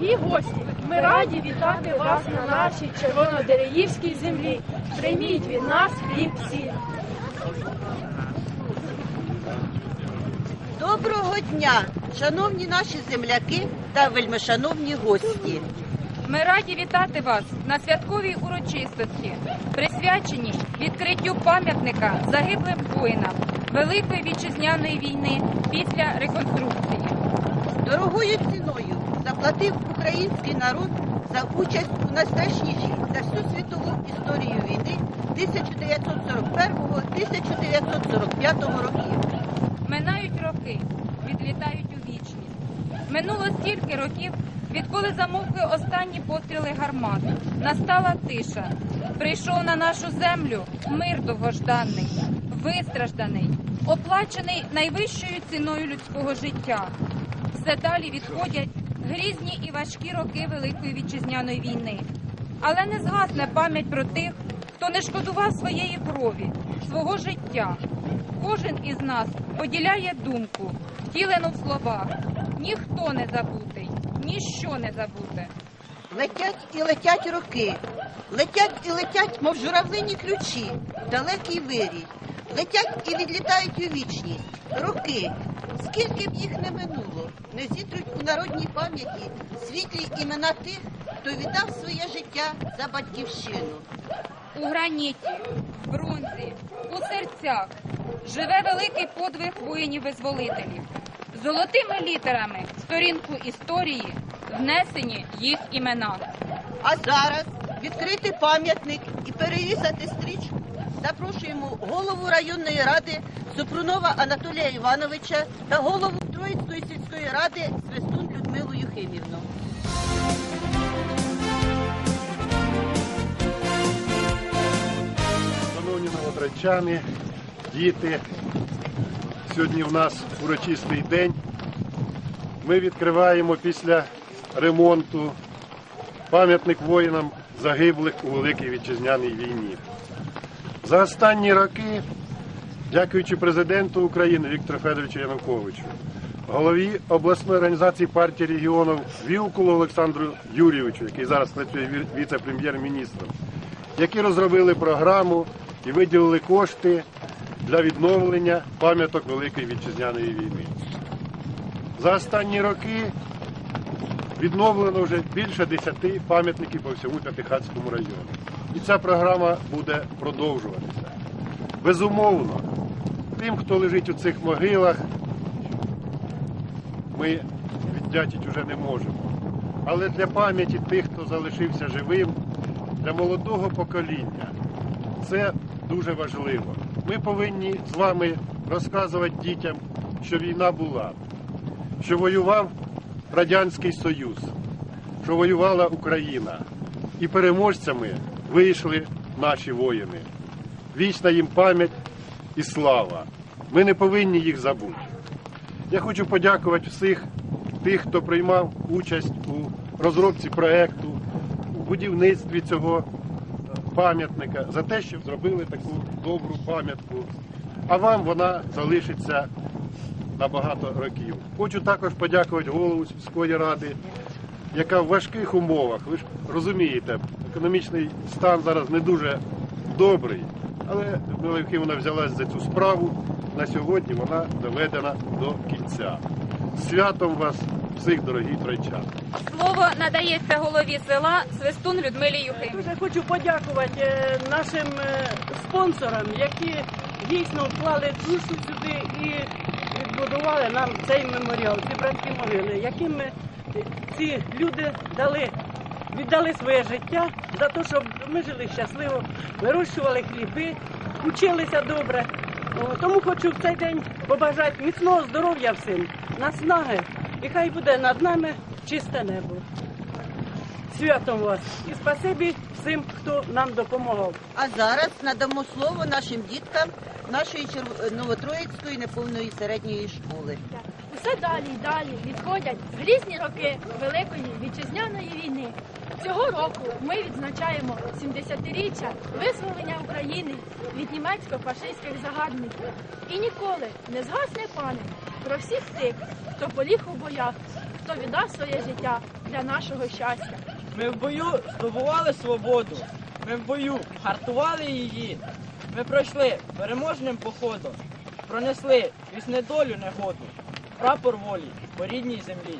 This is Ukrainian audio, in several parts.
Дорогі гості, ми раді вітати вас на нашій червонодереївській землі. Прийміть від нас хліб сіль. Доброго дня, шановні наші земляки та вельмишановні гості. Ми раді вітати вас на святковій урочистості, присвяченій відкриттю пам'ятника загиблим воїнам Великої вітчизняної війни після реконструкції. Дорогою ціною заплатив український народ за участь у найстрашнішій за всю світову історію війни 1941-1945 років. Минають роки, відлітають у вічність. Минуло стільки років, відколи замовкли останні постріли гармат. Настала тиша. Прийшов на нашу землю мир довгожданий, вистражданий, оплачений найвищою ціною людського життя. Все далі відходять грізні і важкі роки Великої вітчизняної війни. Але не згасне пам'ять про тих, хто не шкодував своєї крові, свого життя. Кожен із нас поділяє думку, втілену в словах. Ніхто не забутий, ніщо не забуте. Летять і летять роки, летять і летять, мов журавлині ключі, далекий вирій. Летять і відлітають у вічність. Роки, скільки б їх не минуло, не зітруть у народній пам'яті світлі імена тих, хто віддав своє життя за батьківщину. У граніті, в бронзі, у серцях живе великий подвиг воїнів-визволителів. Золотими літерами в сторінку історії внесені їх імена. А зараз відкрити пам'ятник і перевісити стрічку. Запрошуємо голову районної ради Супрунова Анатолія Івановича та голову Троїцької сільської ради Свистун Людмилу Юхимівну. Шановні новотрачани, діти, сьогодні в нас урочистий день. Ми відкриваємо після ремонту пам'ятник воїнам загиблих у Великій Вітчизняній війні. За останні роки, дякуючи президенту України Віктору Федоровичу Януковичу, голові обласної організації партії регіонів Вілкулу Олександру Юрійовичу, який зараз працює віце-прем'єр-міністром, які розробили програму і виділили кошти для відновлення пам'яток Великої Вітчизняної війни. За останні роки відновлено вже більше 10 пам'ятників по всьому П'ятихатському району. І ця програма буде продовжуватися. Безумовно, тим, хто лежить у цих могилах, ми віддячити вже не можемо. Але для пам'яті тих, хто залишився живим, для молодого покоління це дуже важливо. Ми повинні з вами розказувати дітям, що війна була, що воював Радянський Союз, що воювала Україна. І переможцями вийшли наші воїни. Вічна їм пам'ять і слава. Ми не повинні їх забути. Я хочу подякувати всіх тих, хто приймав участь у розробці проекту, у будівництві цього е, пам'ятника, за те, що зробили таку добру пам'ятку. А вам вона залишиться на багато років. Хочу також подякувати голову сільської ради, яка в важких умовах, ви ж розумієте, економічний стан зараз не дуже добрий, але Людмила Євгенівна взялась за цю справу. На сьогодні вона доведена до кінця. Святом вас всіх, дорогі тройчани! Слово надається голові села Свистун Людмилі Юхимівні. Дуже хочу подякувати е, нашим е, спонсорам, які дійсно вклали душу сюди і відбудували нам цей меморіал, ці братські могили, яким е, ці люди дали, віддали своє життя за те, щоб ми жили щасливо, вирощували хліби, училися добре. Тому хочу в цей день побажати міцного здоров'я всім, наснаги, і хай буде над нами чисте небо. Святом вас і спасибі всім, хто нам допомагав. А зараз надамо слово нашим діткам нашої Черв- Новотроїцької неповної середньої школи. Усе далі й далі відходять грізні роки Великої вітчизняної війни. Цього року ми відзначаємо 70-річчя визволення України від німецько-фашистських загарбників. І ніколи не згасне пам'ять про всіх тих, хто поліг у боях, хто віддав своє життя для нашого щастя. Ми в бою здобували свободу. Ми в бою гартували її. Ми пройшли переможним походом, пронесли крізь недолю негоду, прапор волі по рідній землі.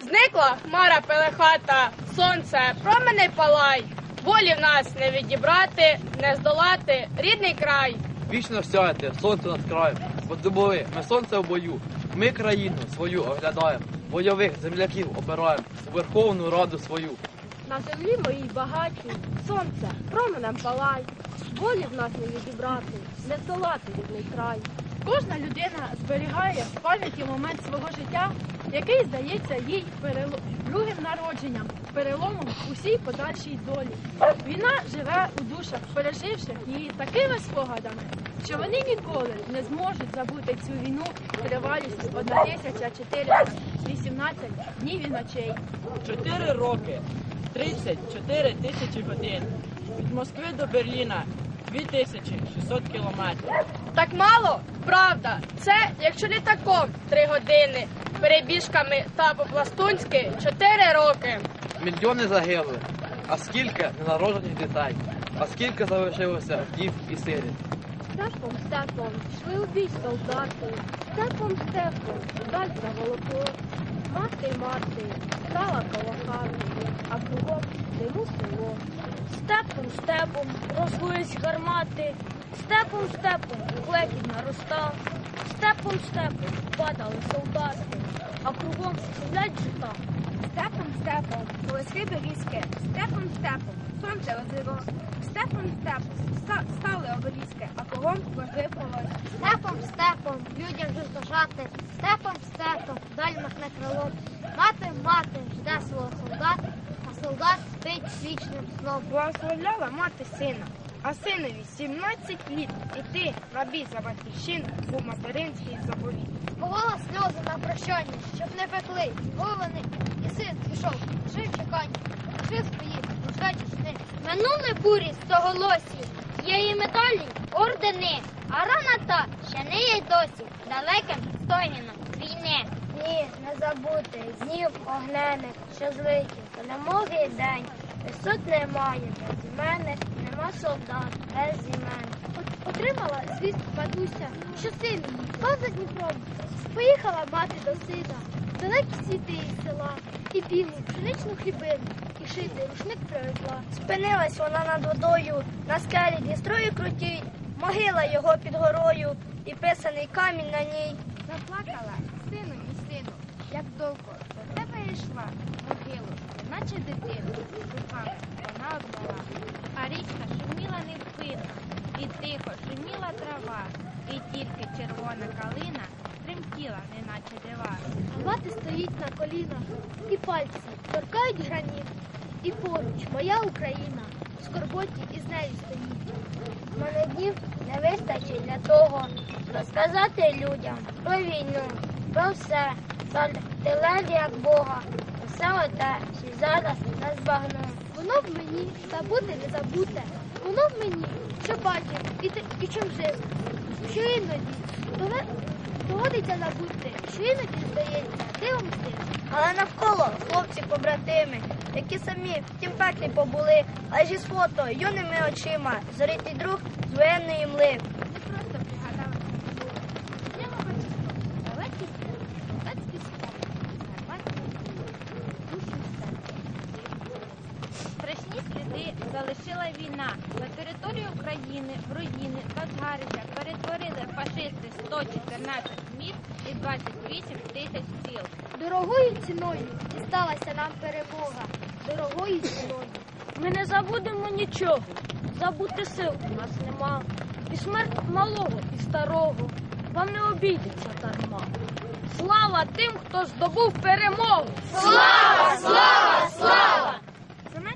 Зникла хмара пелехата, сонце, променей палай. Волі в нас не відібрати, не здолати рідний край. Вічно сяйте, сонце над краєм, бо здобули ми сонце в бою. Ми країну свою оглядаємо, бойових земляків обираємо у Верховну Раду свою. На землі моїй багатій сонце променем палай, волі в нас не відібрати, не здолати рідний край. Кожна людина зберігає в пам'яті момент свого життя, який здається їй перело- другим народженням, переломом у всій подальшій долі. Війна живе у душах, переживших її такими спогадами, що вони ніколи не зможуть забути цю війну тривалістю 1418 днів і ночей. Чотири роки, 34 тисячі годин. Від Москви до Берліна 2600 кілометрів. Так мало? Правда. Це якщо літаком три години, перебіжками та по-пластунськи чотири роки. Мільйони загинули, а скільки ненароджених дітей, а скільки залишилося вдів і сиріт. Степом, степом, йшли у бій солдати, степом, степом, даль заволокло. Мати, мати, стала коло хати, а кругом диму село. Степом, степом, рослись гармати, степом, степом, клекіт наростав. Степом, степом, падали солдати, а кругом сидять жита. Степом, степом, колоски берізки, степом, степом, сонце озеро, степом, степом, стали обеліски, а кругом борги полось. Степом, степом, людям жуждожати, степом, степом, даль махне крилом. Мати, мати, жде свого солдата, а солдат спить вічним сном. Благословляла мати сина, а синові 17 літ, і ти, рабі за батьківщину, був материнський заповіт. Сховала сльози на прощання, щоб не пекли, вовини, і син пішов, жив чекання, жив стоїть, нуждачі сни. Минули бурі стоголосі, є і медалі, ордени, а рана та ще не є досі, далеким стогіном війни. Ні, не забути, днів огнених, що злиті, то немоги день, висот немає, без мене нема солдат, без імен. Отримала звістку матуся, що син поза Дніпром. Поїхала мати до сина, далекі світи із села, і білу пшеничну хлібину, і шитий рушник привезла. Спинилась вона над водою, на скелі Дністрою крутій, могила його під горою, і писаний камінь на ній. Заплакала, сину мій сину, як довго до тебе йшла, могилу, наче дитину, руками вона обняла. А річка шуміла невпинно, і тихо шуміла трава, і тільки червона калина тремтіла, неначе дива. Мати стоїть на колінах, і пальці торкають граніт. І поруч моя Україна в скорботі із нею стоїть. Мене днів не вистачить для того, розказати людям про війну, про все, лелі як Бога, все оте, що зараз не збагну. Воно в мені забути не забуте, воно в мені, що бачив і, і чим жив, що іноді доводиться забути, що іноді здається дивом стиль. Але навколо хлопці побратими, які самі в тім пеклі побули, аж із фото юними очима, зоритий друг з воєнної мли. Не просто пригадала було. Я хочу далекі козацькі сходи, Закарпатські душу серця. Страшні сліди залишила війна. На територію України в руїни та згарища перетворили фашисти 114 міст і 28 тисяч сіл. Дорогою ціною дісталася нам перемога. Дорогою ціною. Ми не забудемо нічого. Забути сил у нас нема. І смерть малого і старого вам не обійдеться дарма. Слава тим, хто здобув перемогу! Слава! Слава! Слава!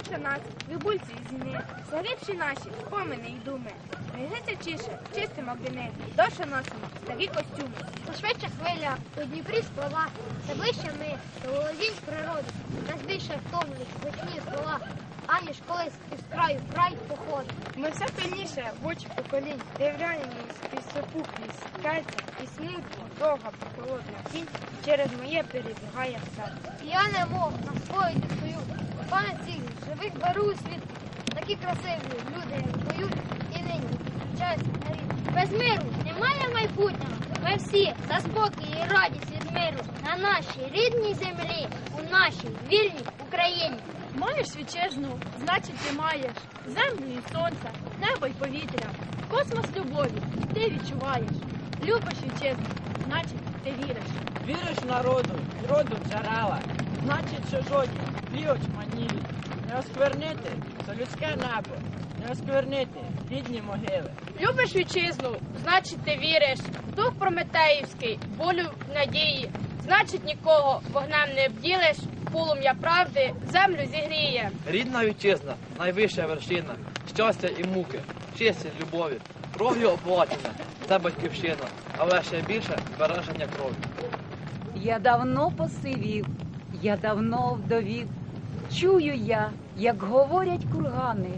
Заначе нас, любульці зіни, загибші наші, спомини й думи. Бережеться чише, чистимо огни, довше носимо старі костюми. То швидше хвиля у Дніпрі сплава, це ближче ми до володінь природи, нас більше втомлюють гучні слова, аніж колись із краю в край поход. Ми все пильніше в очі поколінь, дивляність під сопухлість, кальця і смутку, довга прохолодна тінь через моє перебігає все. Я не мов на тобою Цих живих беру у світ. Такі красиві люди, поють і нині включаються на рід. Без миру немає майбутнього. Ми всі за спокій і радість від миру на нашій рідній землі, у нашій вільній Україні. Маєш вітчизну, значить ти маєш землю і сонце, небо й повітря, космос любові, ти відчуваєш. Любиш вітчизну, значить ти віриш. Віриш народу, роду джерела, значить, що жодні віоч манілі. Не осквернити це людське небо, не осквернити рідні могили. Любиш вітчизну, значить ти віриш. Дух Прометеївський, волю надії, значить нікого вогнем не обділиш, полум'я правди землю зігріє. Рідна вітчизна, найвища вершина, щастя і муки, честь і любові, кров'ю оплачена, це батьківщина, але ще більше збереження крові. Я давно посивів, я давно вдовів. Чую я, як говорять кургани.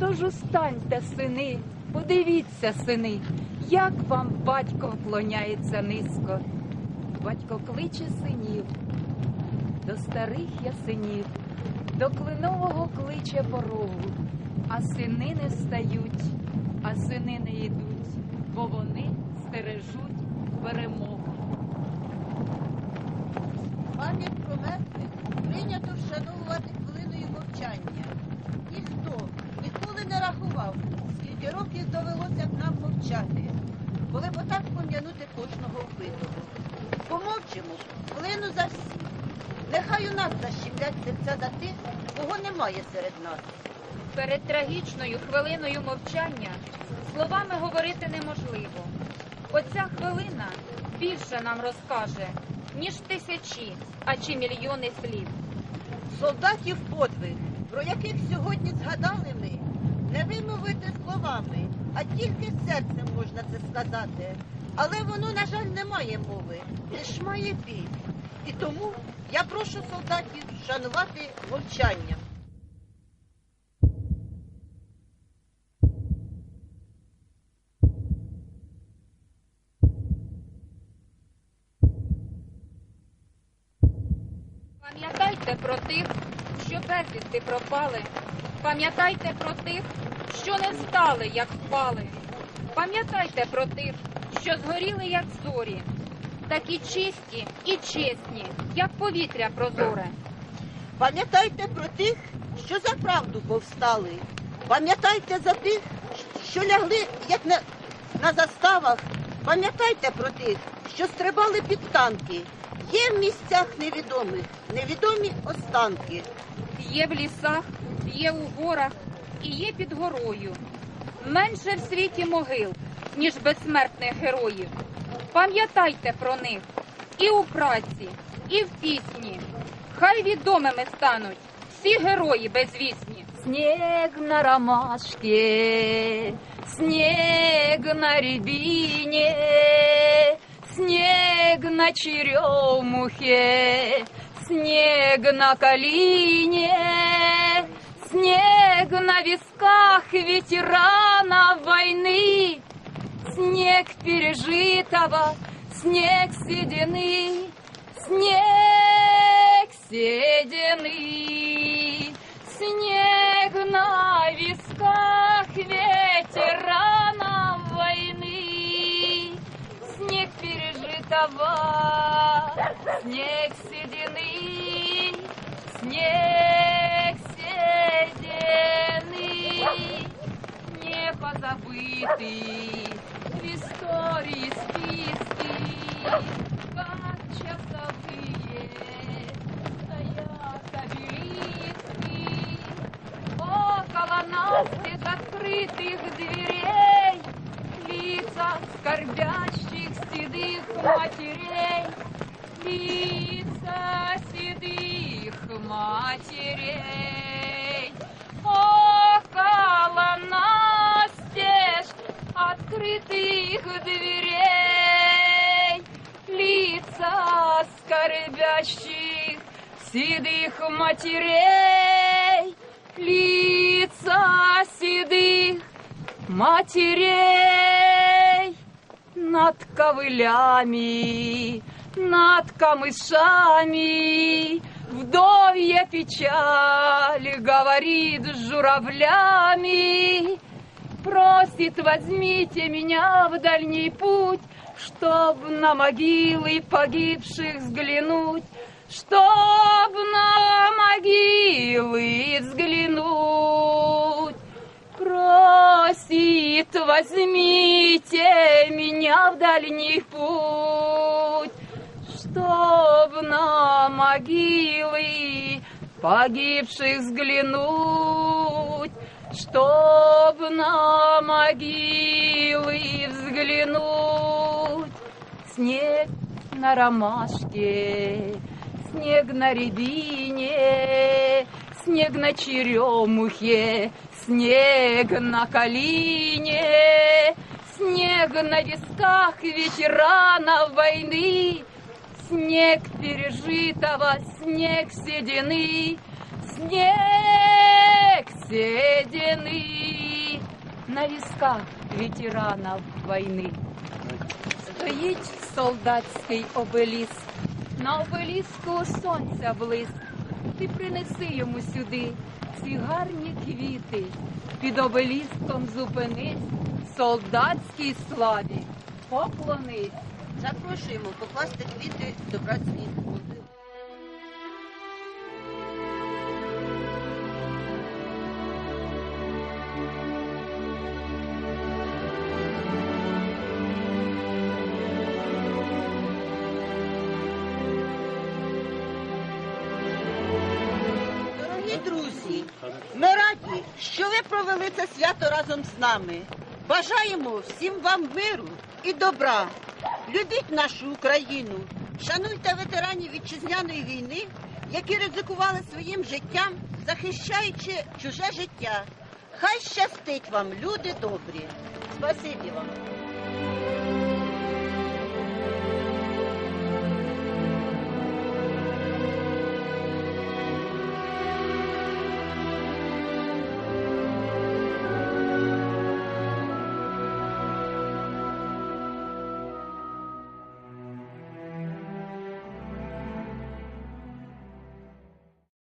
Тож устаньте, сини, подивіться, сини, як вам батько вклоняється низько. Батько кличе синів, до старих ясенів, до клинового кличе порогу, а сини не встають, а сини не йдуть, бо вони стережуть перемогу. Пам'ять мертвих прийнято вшановувати хвилиною мовчання. Ніхто ніколи не рахував, скільки років довелося б нам мовчати, коли б отак пом'янути кожного вбитого. Помовчимо хвилину за всіх. Нехай у нас защемлять серця за тих, кого немає серед нас. Перед трагічною хвилиною мовчання словами говорити неможливо. Оця хвилина більше нам розкаже, ніж тисячі, а чи мільйони слів. Солдатів подвиг, про яких сьогодні згадали ми, не вимовити словами, а тільки серцем можна це сказати. Але воно, на жаль, не має мови, лиш має біль. І тому я прошу солдатів шанувати мовчанням. Пам'ятайте про тих, що безвісти пропали. Пам'ятайте про тих, що не встали, як впали. Пам'ятайте про тих, що згоріли, як зорі, такі чисті і чесні, як повітря прозоре. Пам'ятайте про тих, що за правду повстали. Пам'ятайте за тих, що лягли, як на, на заставах. Пам'ятайте про тих, що стрибали під танки. Є в місцях невідомих, невідомі останки. Є в лісах, є у горах і є під горою. Менше в світі могил, ніж безсмертних героїв. Пам'ятайте про них і у праці, і в пісні. Хай відомими стануть всі герої безвісні. Снег на ромашке, снег на рябине, снег на черемухе, снег на калине, снег на висках ветерана войны, снег пережитого, снег седины, снег седины, снег на висках ветерана войны, снег пережитого, снег седины, снег седины, не позабытый в истории списки, седых матерей, лица седых матерей. Над ковылями, над камышами, вдоль Моя печаль говорит с журавлями, Просит, возьмите меня в дальний путь, Чтоб на могилы погибших взглянуть, Чтоб на могилы взглянуть. Просит, возьмите меня в дальний путь, Чтоб на могилы погибших взглянуть, Чтоб на могилы взглянуть. Снег на ромашке, снег на рябине, снег на черемухе, снег на калине, снег на висках ветеранов войны, снег пережитого, снег седины, снег седины на висках ветеранов войни. Стоїть солдатський обеліск, на обеліску сонця блиск. Ти принеси йому сюди ці гарні квіти, під обеліском зупинись, солдатській славі, поклонись. Запрошуємо покласти квіти до братських могил. Це свято разом з нами. Бажаємо всім вам миру і добра. Любіть нашу Україну, шануйте ветеранів вітчизняної війни, які ризикували своїм життям, захищаючи чуже життя. Хай щастить вам, люди добрі. Спасибі вам.